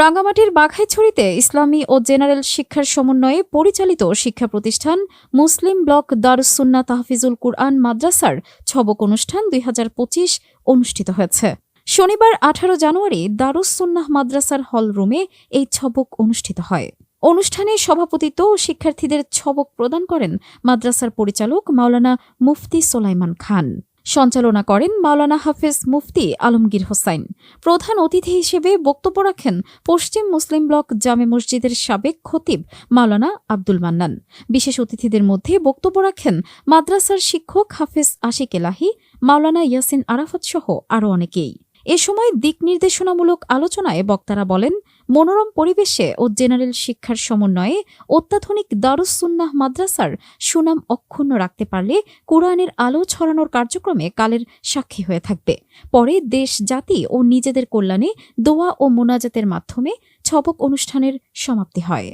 রাঙ্গামাটির বাঘাইছড়িতে ইসলামী ও general শিক্ষার সমন্বয়ে পরিচালিত শিক্ষা প্রতিষ্ঠান মুসলিম ব্লক দারুসুন্না তাহফিজুল কুরআন মাদ্রাসার ছবক অনুষ্ঠান দুই হাজার পঁচিশ অনুষ্ঠিত হয়েছে। শনিবার আঠারো জানুয়ারি দারুসুন্নাহ মাদ্রাসার হল রুমে এই ছবক অনুষ্ঠিত হয়। অনুষ্ঠানে সভাপতিত্ব শিক্ষার্থীদের ছবক প্রদান করেন মাদ্রাসার পরিচালক মাওলানা মুফতি সোলাইমান খান। সঞ্চালনা করেন মাওলানা হাফেজ মুফতি আলমগীর হোসাইন। প্রধান অতিথি হিসেবে বক্তব্য রাখেন পশ্চিম মুসলিম ব্লক জামে মসজিদের সাবেক খতিব মাওলানা আব্দুল মান্নান। বিশেষ অতিথিদের মধ্যে বক্তব্য রাখেন মাদ্রাসার শিক্ষক হাফেজ আশিক এলাহি, মাওলানা ইয়াসিন আরাফাত সহ আরও অনেকেই। এ সময় দিক নির্দেশনামূলক আলোচনায় বক্তারা বলেন, মনোরম পরিবেশে ও জেনারেল শিক্ষার সমন্বয়ে অত্যাধুনিক দারুসুন্নাহ মাদ্রাসার সুনাম অক্ষুণ্ণ রাখতে পারলে কোরআনের আলো ছড়ানোর কার্যক্রমে কালের সাক্ষী হয়ে থাকবে। পরে দেশ, জাতি ও নিজেদের কল্যাণে দোয়া ও মোনাজাতের মাধ্যমে ছবক অনুষ্ঠানের সমাপ্তি হয়।